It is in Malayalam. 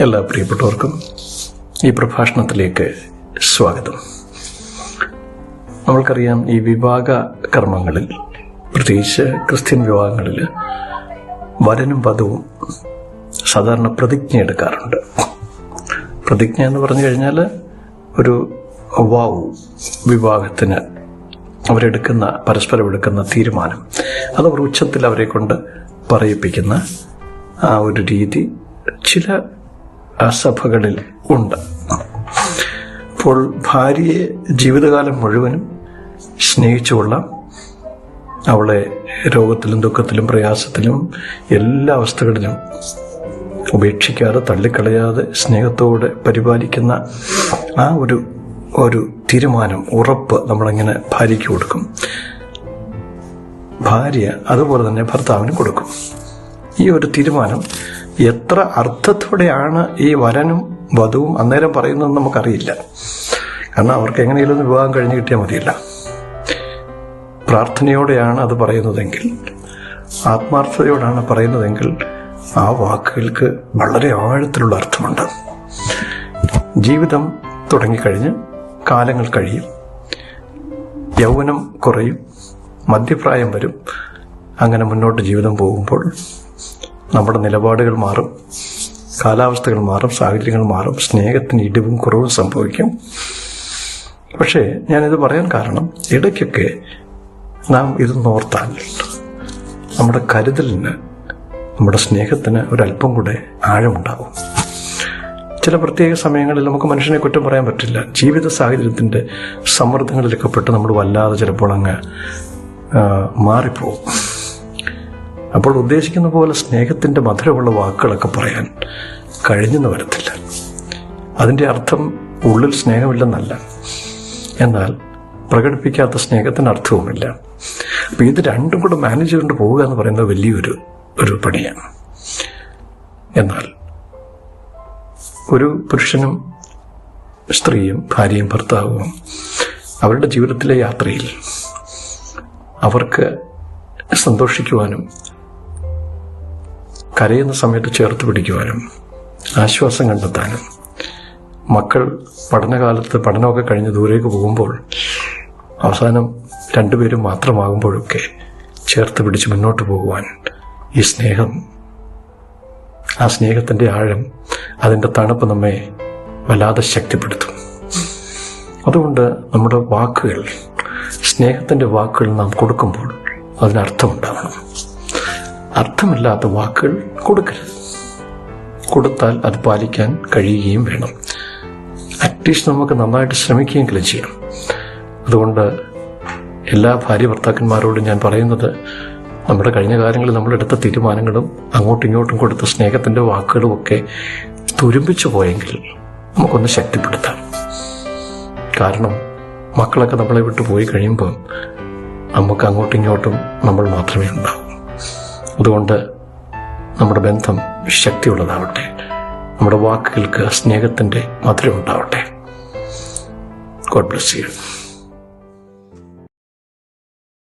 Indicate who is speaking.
Speaker 1: എല്ലാ പ്രിയപ്പെട്ടവർക്കും ഈ പ്രഭാഷണത്തിലേക്ക് സ്വാഗതം. നമ്മൾക്കറിയാം ഈ വിവാഹ കർമ്മങ്ങളിൽ പ്രത്യേകിച്ച് ക്രിസ്ത്യൻ വിവാഹങ്ങളിൽ വരനും വധുവും സാധാരണ പ്രതിജ്ഞ എടുക്കാറുണ്ട്. പ്രതിജ്ഞ എന്ന് പറഞ്ഞു കഴിഞ്ഞാൽ ഒരു വാവ് വിവാഹത്തിന് അവരെടുക്കുന്ന പരസ്പരം എടുക്കുന്ന തീരുമാനം. അത് അവർ ഉച്ചത്തിൽ അവരെ കൊണ്ട് പറയിപ്പിക്കുന്ന ആ ഒരു രീതി ചില ആ, സഭകളിൽ ഉണ്ട്. അപ്പോൾ ഭാര്യയെ ജീവിതകാലം മുഴുവനും സ്നേഹിച്ചുകൊള്ളാം അവളെ രോഗത്തിലും ദുഃഖത്തിലും പ്രയാസത്തിലും എല്ലാ അവസ്ഥകളിലും ഉപേക്ഷിക്കാതെ തള്ളിക്കളയാതെ സ്നേഹത്തോടെ പരിപാലിക്കുന്ന ആ ഒരു ഒരു തീരുമാനം ഉറപ്പ് നമ്മളിങ്ങനെ ഭാര്യയ്ക്ക് കൊടുക്കും. ഭാര്യ അതുപോലെ തന്നെ ഭർത്താവിന് കൊടുക്കും. ഈ ഒരു തീരുമാനം എത്ര അർത്ഥത്തോടെയാണ് ഈ വരനും വധുവും അന്നേരം പറയുന്നതെന്ന് നമുക്കറിയില്ല. കാരണം അവർക്ക് എങ്ങനെയെങ്കിലും വിവാഹം കഴിഞ്ഞ് കിട്ടിയാൽ മതിയില്ല. പ്രാർത്ഥനയോടെയാണ് അത് പറയുന്നതെങ്കിൽ ആത്മാർത്ഥതയോടാണ് പറയുന്നതെങ്കിൽ ആ വാക്കുകൾക്ക് വളരെ ആഴത്തിലുള്ള അർത്ഥമുണ്ട്. ജീവിതം തുടങ്ങിക്കഴിഞ്ഞ് കാലങ്ങൾ കഴിയും. യൗവനം കുറയും. മധ്യപ്രായം വരും. അങ്ങനെ മുന്നോട്ട് ജീവിതം പോകുമ്പോൾ നമ്മുടെ നിലപാടുകൾ മാറും കാലാവസ്ഥകൾ മാറും സാഹചര്യങ്ങൾ മാറും സ്നേഹത്തിന് ഇടിവും കുറവും സംഭവിക്കും. പക്ഷേ ഞാനിത് പറയാൻ കാരണം ഇടയ്ക്കൊക്കെ നാം ഇത് നോർത്താൽ നമ്മുടെ കരുതലിന് നമ്മുടെ സ്നേഹത്തിന് ഒരല്പം കൂടെ ആഴമുണ്ടാകും ചില പ്രത്യേക സമയങ്ങളിൽ നമുക്ക് മനുഷ്യനെ കുറ്റം പറയാൻ പറ്റില്ല. ജീവിത സാഹചര്യത്തിന്റെ സമ്മർദ്ദങ്ങളിലൊക്കെ പെട്ട് നമ്മൾ വല്ലാതെ ചിലപ്പോൾ അങ്ങ് ആ, മാറിപ്പോവും. അപ്പോൾ ഉദ്ദേശിക്കുന്ന പോലെ സ്നേഹത്തിന്റെ മധുരമുള്ള വാക്കുകളൊക്കെ പറയാൻ കഴിഞ്ഞെന്ന് വരത്തില്ല. അതിന്റെ അർത്ഥം ഉള്ളിൽ സ്നേഹമില്ലെന്നല്ല. എന്നാൽ പ്രകടിപ്പിക്കാത്ത സ്നേഹത്തിന് അർത്ഥവുമില്ല. അപ്പോൾ ഇത് രണ്ടും കൂടെ മാനേജ് ചെയ്തുകൊണ്ട് പോവുക എന്ന് പറയുന്നത് വലിയൊരു ഒരു പണിയാണ്. എന്നാൽ ഒരു പുരുഷനും സ്ത്രീയും ഭാര്യയും ഭർത്താവും അവരുടെ ജീവിതത്തിലെ യാത്രയിൽ അവർക്ക് സന്തോഷിക്കുവാനും കരയുന്ന സമയത്ത് ചേർത്ത് പിടിക്കുവാനും ആശ്വാസം കണ്ടെത്താനും മക്കൾ പഠനകാലത്ത് പഠനമൊക്കെ കഴിഞ്ഞ് ദൂരേക്ക് പോകുമ്പോൾ അവസാനം രണ്ടുപേരും മാത്രമാകുമ്പോഴൊക്കെ ചേർത്ത് പിടിച്ച് മുന്നോട്ട് പോകുവാൻ ഈ സ്നേഹം ആ സ്നേഹത്തിന്റെ ആഴം അതിന്റെ തണുപ്പ് നമ്മെ വല്ലാതെ ശക്തിപ്പെടുത്തും. അതുകൊണ്ട് നമ്മുടെ വാക്കുകൾ സ്നേഹത്തിന്റെ വാക്കുകൾ നാം കൊടുക്കുമ്പോൾ അതിനർത്ഥമുണ്ടാവണം അർത്ഥമില്ലാത്ത വാക്കുകൾ കൊടുക്കരുത്. കൊടുത്താൽ അത് പാലിക്കാൻ കഴിയുകയും വേണം. അറ്റ്ലീസ്റ്റ് നമുക്ക് നന്നായിട്ട് ശ്രമിക്കുകയെങ്കിലും ചെയ്യണം. അതുകൊണ്ട് എല്ലാ ഭാര്യ ഭർത്താക്കന്മാരോടും ഞാൻ പറയുന്നത് നമ്മുടെ കഴിഞ്ഞ കാലങ്ങളിൽ നമ്മളെടുത്ത തീരുമാനങ്ങളും അങ്ങോട്ടും ഇങ്ങോട്ടും കൊടുത്ത സ്നേഹത്തിന്റെ വാക്കുകളും ഒക്കെ തുരുമ്പിച്ചു പോയെങ്കിൽ നമുക്കൊന്ന് ശക്തിപ്പെടുത്താം. കാരണം മക്കളൊക്കെ നമ്മളെ വിട്ടു പോയി കഴിയുമ്പോൾ നമുക്ക് അങ്ങോട്ടും ഇങ്ങോട്ടും നമ്മൾ മാത്രമേ ഉണ്ടാവൂ. അതുകൊണ്ട് നമ്മുടെ ബന്ധം ശക്തിയുള്ളതാവട്ടെ. നമ്മുടെ വാക്കുകൾക്ക് സ്നേഹത്തിന്റെ മധുരം ഉണ്ടാവട്ടെ ഗോഡ് ബ്ലസ് യു